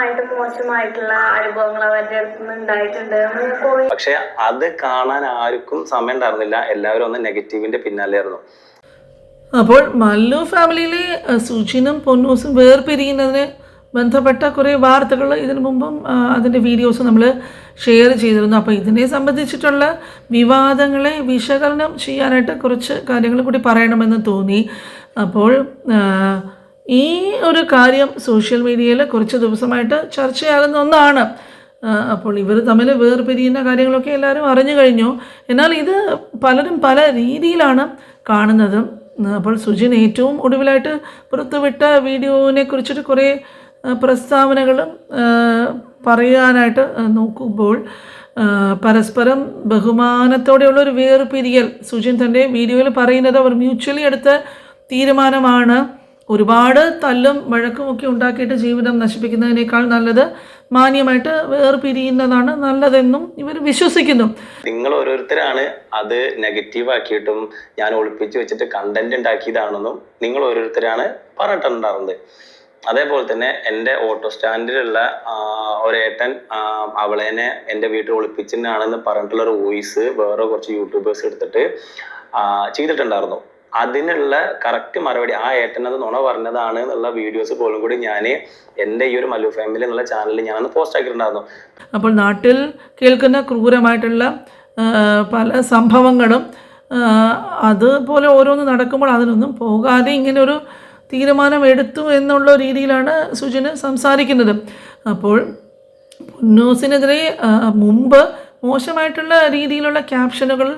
മാനസികമായിട്ട് മോശമായിട്ടുള്ള അനുഭവങ്ങൾ അവരുടെ ഉണ്ടായിട്ടുണ്ട്. പക്ഷെ അത് കാണാൻ ആർക്കും സമയം ഉണ്ടായിരുന്നില്ല. എല്ലാവരും ഒന്ന് നെഗറ്റീവിന്റെ പിന്നാലെയായിരുന്നു. അപ്പോൾ മല്ലു ഫാമിലിയിലെ സുജിനും പൊന്നൂസും വേർപിരിയുന്നതിന് ബന്ധപ്പെട്ട കുറേ വാർത്തകൾ ഇതിനു മുമ്പും അതിന്റെ അതിന്റെ വീഡിയോസ് നമ്മൾ ഷെയർ ചെയ്തിരുന്നു. അപ്പോൾ ഇതിനെ സംബന്ധിച്ചിട്ടുള്ള വിവാദങ്ങളെ വിശകലനം ചെയ്യാനായിട്ട് കുറച്ച് കാര്യങ്ങൾ കൂടി പറയണമെന്ന് തോന്നി. അപ്പോൾ ഈ ഒരു കാര്യം സോഷ്യൽ മീഡിയയിൽ കുറച്ച് ദിവസമായിട്ട് ചർച്ചയാകുന്ന ഒന്നാണ്. അപ്പോൾ ഇവർ തമ്മിൽ വേർപിരിയുന്ന കാര്യങ്ങളൊക്കെ എല്ലാവരും അറിഞ്ഞു കഴിഞ്ഞു. എന്നാൽ ഇത് പലരും പല രീതിയിലാണ് കാണുന്നത്. അപ്പോൾ സുജിൻ ഏറ്റവും ഒടുവിലായിട്ട് പുറത്തുവിട്ട വീഡിയോനെ കുറിച്ചിട്ട് കുറേ പ്രസ്താവനകളും പറയാനായിട്ട് നോക്കുമ്പോൾ പരസ്പരം ബഹുമാനത്തോടെയുള്ള ഒരു വേർപിരിയൽ സുജിൻ തന്റെ വീഡിയോയിൽ പറയുന്നത് അവർ മ്യൂച്വലി എടുത്ത തീരുമാനമാണ്. ഒരുപാട് തല്ലും വഴക്കും ഒക്കെ ഉണ്ടാക്കിയിട്ട് ജീവിതം നശിപ്പിക്കുന്നതിനേക്കാൾ നല്ലത് മാന്യമായിട്ട് വേർപിരിയുന്നതാണ് നല്ലതെന്നും ഇവർ വിശ്വസിക്കുന്നു. നിങ്ങൾ ഓരോരുത്തരാണ് അത് നെഗറ്റീവ് ആക്കിയിട്ടും ഞാൻ ഒളിപ്പിച്ച് വെച്ചിട്ട് കണ്ടന്റ് ഉണ്ടാക്കിയതാണെന്നും നിങ്ങൾ ഓരോരുത്തരാണ് പറഞ്ഞിട്ടുണ്ടായിരുന്നത്. അതേപോലെ തന്നെ എന്റെ ഓട്ടോ സ്റ്റാൻഡിലുള്ള ഒരേട്ടൻ അവളേനെ എന്റെ വീട്ടിൽ ഒളിപ്പിച്ചിട്ടാണെന്ന് പറഞ്ഞിട്ടുള്ള ഒരു വോയിസ് വേറെ കുറച്ച് യൂട്യൂബേഴ്സ് എടുത്തിട്ട് ചെയ്തിട്ടുണ്ടായിരുന്നു. അതിനുള്ള കറക്റ്റ് മറുപടി ആ ഏട്ടൻ അത് നുണ പറഞ്ഞതാണ് എന്നുള്ള വീഡിയോസ് പോലും കൂടി ഞാൻ എന്റെ ഈ ഒരു മല്ലു ഫാമിലി എന്നുള്ള ചാനലിൽ ഞാനന്ന് പോസ്റ്റ് ആക്കിയിട്ടുണ്ടായിരുന്നു. അപ്പോൾ നാട്ടിൽ കേൾക്കുന്ന ക്രൂരമായിട്ടുള്ള പല സംഭവങ്ങളും അതുപോലെ ഓരോന്ന് നടക്കുമ്പോൾ അതിനൊന്നും പോകാതെ ഇങ്ങനെ ഒരു തീരുമാനം എടുത്തു എന്നുള്ള രീതിയിലാണ് സുജിന് സംസാരിക്കുന്നത്. അപ്പോൾ പൊന്നൂസിനെതിരെ ആ, മുമ്പ് മോശമായിട്ടുള്ള രീതിയിലുള്ള ക്യാപ്ഷനുകൾ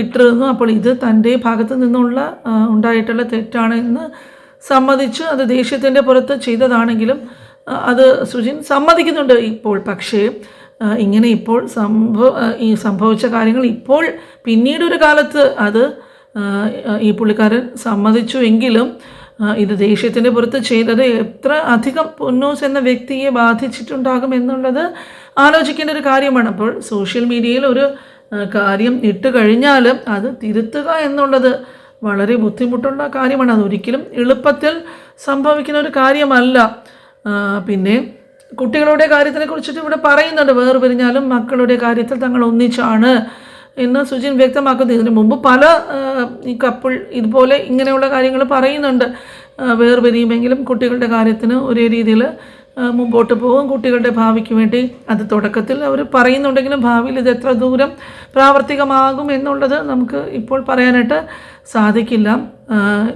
ഇട്ടിരുന്നു. അപ്പോൾ ഇത് തന്റെ ഭാഗത്ത് നിന്നുള്ള ഉണ്ടായിട്ടുള്ള തെറ്റാണ് എന്ന് സമ്മതിച്ച് അത് ദേഷ്യത്തിന്റെ പുറത്ത് ചെയ്തതാണെങ്കിലും അത് സുജിൻ സമ്മതിക്കുന്നുണ്ട് ഇപ്പോൾ. പക്ഷേ ഇങ്ങനെ ഇപ്പോൾ സംഭവ ഈ സംഭവിച്ച കാര്യങ്ങൾ ഇപ്പോൾ പിന്നീടൊരു കാലത്ത് അത് ഈ പുള്ളിക്കാരൻ സമ്മതിച്ചു എങ്കിലും ഇത് ദേഷ്യത്തിന്റെ പുറത്ത് ചെയ്തത് എത്ര അധികം പൊന്നൂസ് എന്ന വ്യക്തിയെ ബാധിച്ചിട്ടുണ്ടാകും എന്നുള്ളത് ആലോചിക്കേണ്ട ഒരു കാര്യമാണ്. അപ്പോൾ സോഷ്യൽ മീഡിയയിൽ ഒരു കാര്യം ഇട്ട് കഴിഞ്ഞാൽ അത് തിരുത്തുക എന്നുള്ളത് വളരെ ബുദ്ധിമുട്ടുള്ള കാര്യമാണ്. അതൊരിക്കലും എളുപ്പത്തിൽ സംഭവിക്കുന്ന ഒരു കാര്യമല്ല. പിന്നെ കുട്ടികളുടെ കാര്യത്തിനെ കുറിച്ചിട്ട് ഇവിടെ പറയുന്നുണ്ട്. വേർപിരിഞ്ഞാലും മക്കളുടെ കാര്യത്തിൽ തങ്ങൾ ഒന്നിച്ചാണ് എന്ന് സുജിൻ വ്യക്തമാക്കുന്നു. ഇതിനു മുമ്പ് പല ഈ കപ്പിൾ ഇതുപോലെ ഇങ്ങനെയുള്ള കാര്യങ്ങൾ പറയുന്നുണ്ട്. വേർപിരിയുമെങ്കിലും കുട്ടികളുടെ കാര്യത്തിന് ഒരേ രീതിയിൽ മുമ്പോട്ട് പോകും കുട്ടികളുടെ ഭാവിക്ക് വേണ്ടി അത് തുടക്കത്തിൽ അവർ പറയുന്നുണ്ടെങ്കിലും ഭാവിയിൽ ഇത് എത്ര ദൂരം പ്രാവർത്തികമാകും എന്നുള്ളത് നമുക്ക് ഇപ്പോൾ പറയാനായിട്ട് സാധിക്കില്ല.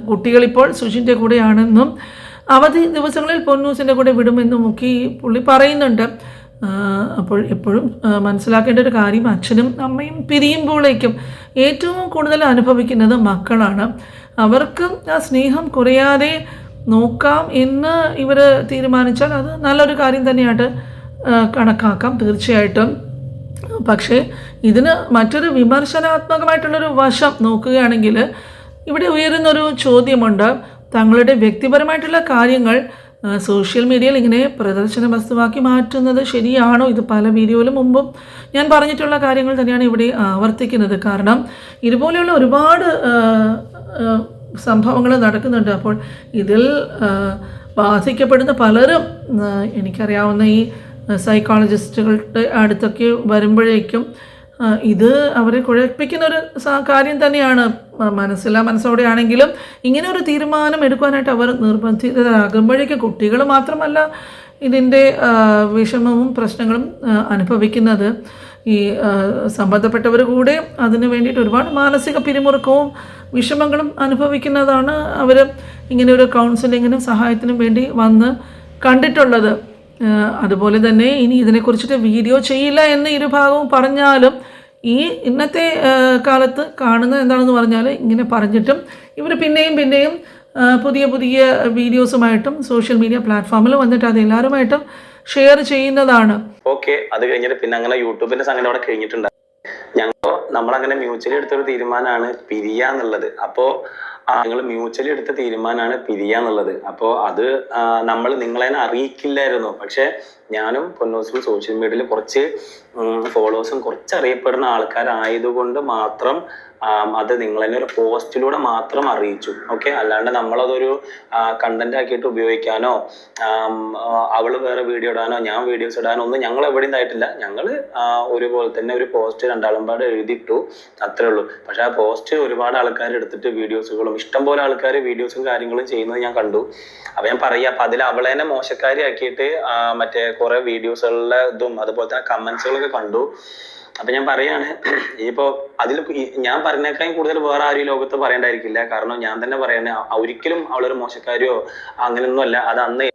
കുട്ടികളിപ്പോൾ സുഷിന്റെ കൂടെയാണെന്നും അവധി ദിവസങ്ങളിൽ പൊന്നൂസിന്റെ കൂടെ വിടുമെന്നും ഒക്കെ പുള്ളി പറയുന്നുണ്ട്. അപ്പോൾ എപ്പോഴും മനസ്സിലാക്കേണ്ട ഒരു കാര്യം അച്ഛനും അമ്മയും പിരിയുമ്പോഴേക്കും ഏറ്റവും കൂടുതൽ അനുഭവിക്കുന്നത് മക്കളാണ്. അവർക്ക് ആ സ്നേഹം കുറയാതെ നോക്കാം എന്ന് ഇവർ തീരുമാനിച്ചാൽ അത് നല്ലൊരു കാര്യം തന്നെയായിട്ട് കണക്കാക്കാം തീർച്ചയായിട്ടും. പക്ഷേ ഇതിന് മറ്റൊരു വിമർശനാത്മകമായിട്ടുള്ളൊരു വശം നോക്കുകയാണെങ്കിൽ ഇവിടെ ഉയരുന്നൊരു ചോദ്യമുണ്ട്. തങ്ങളുടെ വ്യക്തിപരമായിട്ടുള്ള കാര്യങ്ങൾ സോഷ്യൽ മീഡിയയിൽ ഇങ്ങനെ പ്രദർശന വസ്തുവാക്കി മാറ്റുന്നത് ശരിയാണോ? ഇത് പല വീഡിയോയിലും മുമ്പും ഞാൻ പറഞ്ഞിട്ടുള്ള കാര്യങ്ങൾ തന്നെയാണ് ഇവിടെ ആവർത്തിക്കുന്നത്. കാരണം ഇതുപോലെയുള്ള ഒരുപാട് സംഭവങ്ങൾ നടക്കുന്നുണ്ട്. അപ്പോൾ ഇതിൽ ബാധിക്കപ്പെടുന്ന പലരും എനിക്കറിയാവുന്ന ഈ സൈക്കോളജിസ്റ്റുകളുടെ അടുത്തൊക്കെ വരുമ്പോഴേക്കും ഇത് അവരെ കുഴപ്പിക്കുന്ന ഒരു കാര്യം തന്നെയാണ്. മനസ്സില്ല മനസ്സിലാ മനസ്സോടെ ആണെങ്കിലും ഇങ്ങനെ ഒരു തീരുമാനം എടുക്കാനായിട്ട് അവർ നിർബന്ധിതരാകുമ്പോഴേക്കും കുട്ടികൾ മാത്രമല്ല ഇതിന്റെ വിഷമവും പ്രശ്നങ്ങളും അനുഭവിക്കുന്നത്. ഈ സംബന്ധപ്പെട്ടവർ കൂടെ അതിന് വേണ്ടിയിട്ട് ഒരുപാട് മാനസിക പിരിമുറുക്കവും വിഷമങ്ങളും അനുഭവിക്കുന്നതാണ് അവർ ഇങ്ങനെ ഒരു കൗൺസിലിങ്ങിനും സഹായത്തിനും വേണ്ടി വന്ന് കണ്ടിട്ടുള്ളത്. അതുപോലെ തന്നെ ഇനി ഇതിനെക്കുറിച്ചിട്ട് വീഡിയോ ചെയ്യില്ല എന്ന് ഇരുഭാഗവും പറഞ്ഞാലും ഈ ഇന്നത്തെ കാലത്ത് കാണുന്നത് എന്താണെന്ന് പറഞ്ഞാൽ ഇങ്ങനെ പറഞ്ഞിട്ടും ഇവർ പിന്നെയും പിന്നെയും പുതിയ പുതിയ വീഡിയോസുമായിട്ടും സോഷ്യൽ മീഡിയ പ്ലാറ്റ്ഫോമിൽ വന്നിട്ട് അത് എല്ലാവരുമായിട്ടും ഷെയർ ചെയ്യുന്നതാണ്. ഓക്കെ അത് കഴിഞ്ഞിട്ട് പിന്നെ അങ്ങനെ യൂട്യൂബിന്റെ സംഘടന അവിടെ കഴിഞ്ഞിട്ടുണ്ട്. ഞങ്ങൾ നമ്മളങ്ങനെ മ്യൂച്വലി എടുത്തൊരു തീരുമാനമാണ് പിരിയാന്നുള്ളത് അപ്പോ ഞങ്ങൾ മ്യൂച്വലി എടുത്ത തീരുമാനമാണ് പിരിയാന്നുള്ളത് അപ്പോ അത് നമ്മൾ നിങ്ങളെ അറിയിക്കില്ലായിരുന്നു. പക്ഷെ ഞാനും പൊന്നോസും സോഷ്യൽ മീഡിയയിൽ കുറച്ച് ഫോളോവേഴ്സും കുറച്ച് അറിയപ്പെടുന്ന ആൾക്കാരായതുകൊണ്ട് മാത്രം അത് നിങ്ങൾ തന്നെ ഒരു പോസ്റ്റിലൂടെ മാത്രം അറിയിച്ചു. ഓക്കെ? അല്ലാണ്ട് നമ്മളതൊരു കണ്ടന്റ് ആക്കിയിട്ട് ഉപയോഗിക്കാനോ അവൾ വേറെ വീഡിയോ ഇടാനോ ഞാൻ വീഡിയോസ് ഇടാനോ ഒന്നും ഞങ്ങൾ എവിടെയും ഉണ്ടായിട്ടില്ല ഞങ്ങൾ ഒരുപോലെ തന്നെ ഒരു പോസ്റ്റ് രണ്ടാളും പാട് എഴുതിയിട്ടു അത്രേ ഉള്ളൂ. പക്ഷെ ആ പോസ്റ്റ് ഒരുപാട് ആൾക്കാർ എടുത്തിട്ട് വീഡിയോസുകളും ഇഷ്ടംപോലെ ആൾക്കാർ വീഡിയോസും കാര്യങ്ങളും ചെയ്യുന്നത് ഞാൻ കണ്ടു. അപ്പൊ ഞാൻ പറയാ അപ്പൊ അതിൽ അവളെ തന്നെ മോശക്കാരി ആക്കിയിട്ട് ആ, മറ്റേ കുറെ വീഡിയോസുകളിലെ ഇതും അതുപോലെ തന്നെ കമന്റ്സുകളൊക്കെ കണ്ടു. അപ്പൊ ഞാൻ പറയാണ് ഇനിയിപ്പോ അതിൽ ഞാൻ പറഞ്ഞേക്കാൾ കൂടുതൽ വേറെ ആരും ഈ ലോകത്ത് പറയണ്ടായിരിക്കില്ല. കാരണം ഞാൻ തന്നെ പറയണേ ഒരിക്കലും അവളൊരു മോശക്കാരിയോ അങ്ങനെയൊന്നും അല്ല. അത് അന്ന്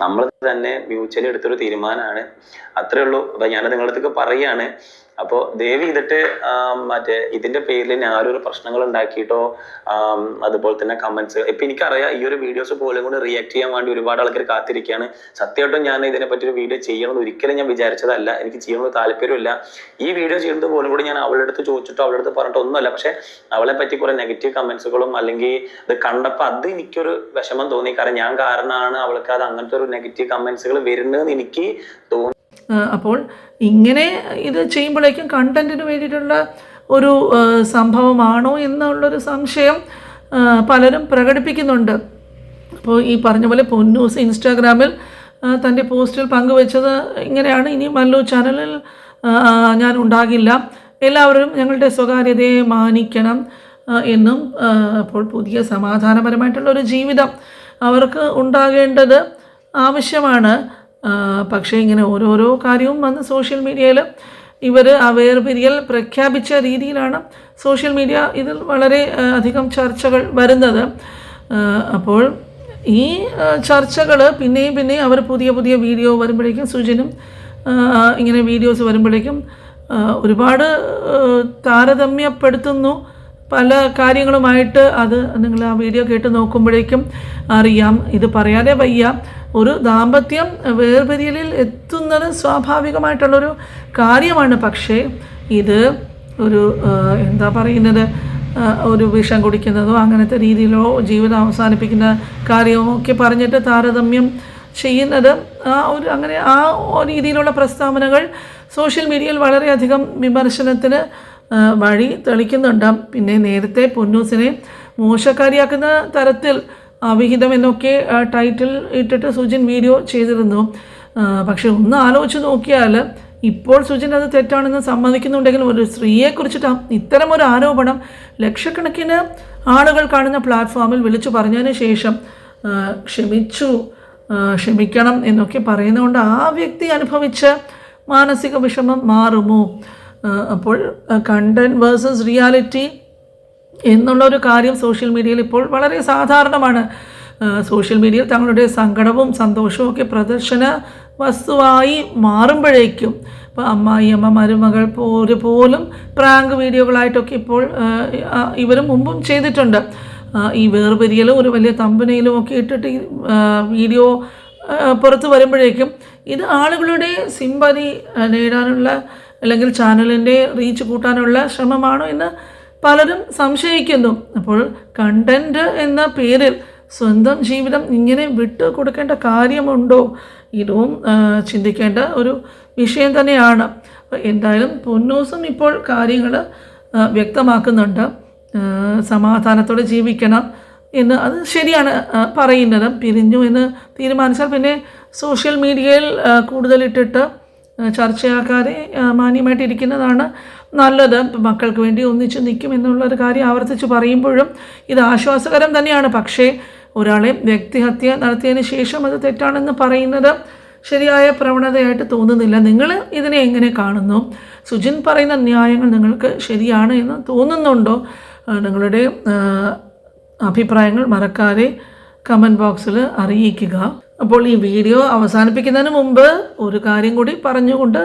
നമ്മൾ തന്നെ മ്യൂച്വലി എടുത്തൊരു തീരുമാനമാണ്. അത്രേ ഉള്ളൂ. അപ്പൊ ഞാൻ നിങ്ങളുടെ അടുത്തേക്ക് പറയാണ്. അപ്പോൾ ദേവി ഇതിട്ട് മറ്റേ ഇതിന്റെ പേരിൽ ഞാൻ ഒരു പ്രശ്നങ്ങൾ ഉണ്ടാക്കിയിട്ടോ അതുപോലെ തന്നെ കമന്റ്സ് ഇപ്പൊ എനിക്കറിയാം ഈ ഒരു വീഡിയോസ് പോലും കൂടി റിയാക്ട് ചെയ്യാൻ വേണ്ടി ഒരുപാട് ആൾക്കാർ കാത്തിരിക്കുകയാണ് സത്യമായിട്ടും ഞാൻ ഇതിനെ പറ്റി ഒരു വീഡിയോ ചെയ്യണമെന്ന് ഒരിക്കലും ഞാൻ വിചാരിച്ചതല്ല. എനിക്ക് ചെയ്യണമെന്ന് താല്പര്യമില്ല ഈ വീഡിയോ ചെയ്യുന്നത് പോലും കൂടി ഞാൻ അവളുടെ അടുത്ത് ചോദിച്ചിട്ടോ അവളുടെ അടുത്ത് പറഞ്ഞിട്ടോ ഒന്നുമല്ല. പക്ഷെ അവളെ പറ്റി കുറെ നെഗറ്റീവ് കമന്റ്സുകളും അല്ലെങ്കിൽ ഇത് കണ്ടപ്പോൾ അത് എനിക്കൊരു വിഷമം തോന്നി. കാരണം ഞാൻ കാരണമാണ് അവൾക്ക് അത് അങ്ങനത്തെ ഒരു നെഗറ്റീവ് കമന്റ്സുകൾ വരുന്നതെന്ന് എനിക്ക് തോന്നി. അപ്പോൾ ഇങ്ങനെ ഇത് ചെയ്യുമ്പോഴേക്കും കണ്ടന്റിന് വേണ്ടിയിട്ടുള്ള ഒരു സംഭവമാണോ എന്നുള്ളൊരു സംശയം പലരും പ്രകടിപ്പിക്കുന്നുണ്ട്. അപ്പോൾ ഈ പറഞ്ഞ പോലെ പൊന്നൂസ് ഇൻസ്റ്റാഗ്രാമിൽ തന്റെ പോസ്റ്റിൽ പങ്കുവെച്ചത് ഇങ്ങനെയാണ്. ഇനി മല്ലു ചാനലിൽ ഞാൻ ഉണ്ടാകില്ല. എല്ലാവരും ഞങ്ങളുടെ സ്വകാര്യതയെ മാനിക്കണം എന്നും അപ്പോൾ പുതിയ സമാധാനപരമായിട്ടുള്ള ഒരു ജീവിതം അവർക്ക് ഉണ്ടാകേണ്ടത് ആവശ്യമാണ്. പക്ഷേ ഇങ്ങനെ ഓരോരോ കാര്യവും വന്ന് സോഷ്യൽ മീഡിയയിൽ ഇവർ ആ വേർപിരിയൽ പ്രഖ്യാപിച്ച രീതിയിലാണ് സോഷ്യൽ മീഡിയ ഇതിൽ വളരെ അധികം ചർച്ചകൾ വരുന്നത്. അപ്പോൾ ഈ ചർച്ചകൾ പിന്നെയും പിന്നെയും അവർ പുതിയ പുതിയ വീഡിയോ വരുമ്പോഴേക്കും സുജിനും ഇങ്ങനെ വീഡിയോസ് വരുമ്പോഴേക്കും ഒരുപാട് താരതമ്യപ്പെടുത്തുന്നു. പല കാര്യങ്ങളുമായിട്ട് അത് നിങ്ങൾ ആ വീഡിയോ കേട്ട് നോക്കുമ്പോഴേക്കും അറിയാം. ഇത് പറയാതെ വയ്യ. ഒരു ദാമ്പത്യം വേർപിരിയലിൽ എത്തുന്നത് സ്വാഭാവികമായിട്ടുള്ളൊരു കാര്യമാണ്. പക്ഷേ ഇത് ഒരു എന്താ പറയുന്നത്? ഒരു വിഷം കുടിക്കുന്നതോ അങ്ങനത്തെ രീതിയിലോ ജീവിതം അവസാനിപ്പിക്കുന്ന കാര്യമോ ഒക്കെ പറഞ്ഞിട്ട് താരതമ്യം ചെയ്യുന്നത് ആ ഒരു അങ്ങനെ ആ രീതിയിലുള്ള പ്രസ്താവനകൾ സോഷ്യൽ മീഡിയയിൽ വളരെയധികം വിമർശനത്തിന് വഴി തെളിക്കുന്നുണ്ട്. പിന്നെ നേരത്തെ പൊന്നൂസിനെ മോശക്കാരിയാക്കുന്ന തരത്തിൽ അവിഹിതം എന്നൊക്കെ ടൈറ്റിൽ ഇട്ടിട്ട് സുജിൻ വീഡിയോ ചെയ്തിരുന്നു. പക്ഷെ ഒന്ന് ആലോചിച്ച് നോക്കിയാൽ ഇപ്പോൾ സുജിൻ അത് തെറ്റാണെന്ന് സമ്മതിക്കുന്നുണ്ടെങ്കിലും ഒരു സ്ത്രീയെക്കുറിച്ചിട്ട് ഇത്തരം ഒരു ആരോപണം ലക്ഷക്കണക്കിന് ആളുകൾ കാണുന്ന പ്ലാറ്റ്ഫോമിൽ വിളിച്ചു പറഞ്ഞതിന് ശേഷം ക്ഷമിച്ചു ക്ഷമിക്കണം എന്നൊക്കെ പറയുന്നതുകൊണ്ട് ആ വ്യക്തി അനുഭവിച്ച മാനസിക വിഷമം മാറുമോ? അപ്പോൾ കണ്ടന്റ് വേഴ്സസ് റിയാലിറ്റി എന്നുള്ള ഒരു കാര്യം സോഷ്യൽ മീഡിയയിൽ ഇപ്പോൾ വളരെ സാധാരണമാണ്. സോഷ്യൽ മീഡിയയിൽ തങ്ങളുടെ സങ്കടവും സന്തോഷവും ഒക്കെ പ്രദർശന വസ്തുവായി മാറുമ്പോഴേക്കും ഇപ്പോൾ അമ്മായി അമ്മ മരുമകൾ പോര് പോലും പ്രാങ്ക് വീഡിയോകളായിട്ടൊക്കെ ഇപ്പോൾ ഇവർ മുമ്പും ചെയ്തിട്ടുണ്ട്. ഈ വേർപിരിയലും ഒരു വലിയ തമ്പനയിലും ഒക്കെ ഇട്ടിട്ട് വീഡിയോ പുറത്ത് വരുമ്പോഴേക്കും ഇത് ആളുകളുടെ സിമ്പതി നേടാനുള്ള അല്ലെങ്കിൽ ചാനലിന്റെ റീച്ച് കൂട്ടാനുള്ള ശ്രമമാണോ എന്ന് പലരും സംശയിക്കുന്നു. അപ്പോൾ കണ്ടന്റ് എന്ന പേരിൽ സ്വന്തം ജീവിതം ഇങ്ങനെ വിട്ടു കൊടുക്കേണ്ട കാര്യമുണ്ടോ? ഇതും ചിന്തിക്കേണ്ട ഒരു വിഷയം തന്നെയാണ്. എന്തായാലും പൊന്നൂസും ഇപ്പോൾ കാര്യങ്ങൾ വ്യക്തമാക്കുന്നുണ്ട്. സമാധാനത്തോടെ ജീവിക്കണം എന്ന് അത് ശരിയാണ് പറയുന്നത്. പിരിഞ്ഞു എന്ന് തീരുമാനിച്ചാൽ പിന്നെ സോഷ്യൽ മീഡിയയിൽ കൂടുതലിട്ടിട്ട് ചർച്ചയാക്കാതെ മാന്യമായിട്ടിരിക്കുന്നതാണ് നല്ലത്. മക്കൾക്ക് വേണ്ടി ഒന്നിച്ച് നിൽക്കും എന്നുള്ളൊരു കാര്യം ആവർത്തിച്ച് പറയുമ്പോഴും ഇത് ആശ്വാസകരം തന്നെയാണ്. പക്ഷേ ഒരാളെ വ്യക്തിഹത്യ നടത്തിയതിന് ശേഷം അത് തെറ്റാണെന്ന് പറയുന്നത് ശരിയായ പ്രവണതയായിട്ട് തോന്നുന്നില്ല. നിങ്ങൾ ഇതിനെ എങ്ങനെ കാണുന്നു? സുജിൻ പറയുന്ന ന്യായങ്ങൾ നിങ്ങൾക്ക് ശരിയാണ് എന്ന് തോന്നുന്നുണ്ടോ? നിങ്ങളുടെ അഭിപ്രായങ്ങൾ മറക്കാതെ കമന്റ് ബോക്സിൽ അറിയിക്കുക. അപ്പോൾ ഈ വീഡിയോ അവസാനിപ്പിക്കുന്നതിന് മുമ്പ് ഒരു കാര്യം കൂടി പറഞ്ഞുകൊണ്ട്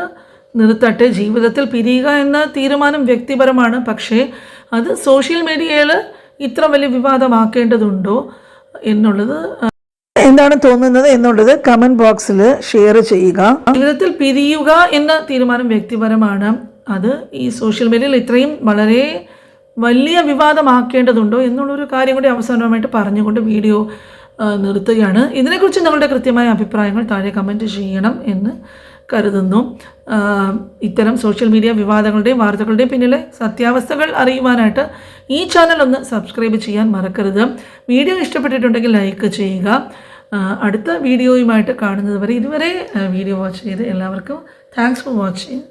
നിർത്തട്ടെ. ജീവിതത്തിൽ പിരിയുക എന്ന തീരുമാനം വ്യക്തിപരമാണ്. പക്ഷേ അത് സോഷ്യൽ മീഡിയയിൽ ഇത്ര വലിയ വിവാദമാക്കേണ്ടതുണ്ടോ എന്നുള്ളത് എന്താണ് തോന്നുന്നത് എന്നുള്ളത് കമന്റ് ബോക്സിൽ ഷെയർ ചെയ്യുക. ജീവിതത്തിൽ പിരിയുക എന്ന തീരുമാനം വ്യക്തിപരമാണ്. അത് ഈ സോഷ്യൽ മീഡിയയിൽ ഇത്രയും വളരെ വലിയ വിവാദമാക്കേണ്ടതുണ്ടോ എന്നുള്ളൊരു കാര്യം കൂടി അവസാനമായിട്ട് പറഞ്ഞുകൊണ്ട് വീഡിയോ നിർത്തുകയാണ്. ഇതിനെക്കുറിച്ച് നിങ്ങളുടെ കൃത്യമായ അഭിപ്രായങ്ങൾ താഴെ കമന്റ് ചെയ്യണം എന്ന് കരുതുന്നു. ഇത്തരം സോഷ്യൽ മീഡിയ വിവാദങ്ങളുടെയും വാർത്തകളുടെയും പിന്നിലെ സത്യാവസ്ഥകൾ അറിയുവാനായിട്ട് ഈ ചാനൽ ഒന്ന് സബ്സ്ക്രൈബ് ചെയ്യാൻ മറക്കരുത്. വീഡിയോ ഇഷ്ടപ്പെട്ടിട്ടുണ്ടെങ്കിൽ ലൈക്ക് ചെയ്യുക. അടുത്ത വീഡിയോയുമായിട്ട് കാണുന്നത് വരെ ഇതുവരെ വീഡിയോ വാച്ച് ചെയ്ത് എല്ലാവർക്കും താങ്ക്സ് ഫോർ വാച്ചിങ്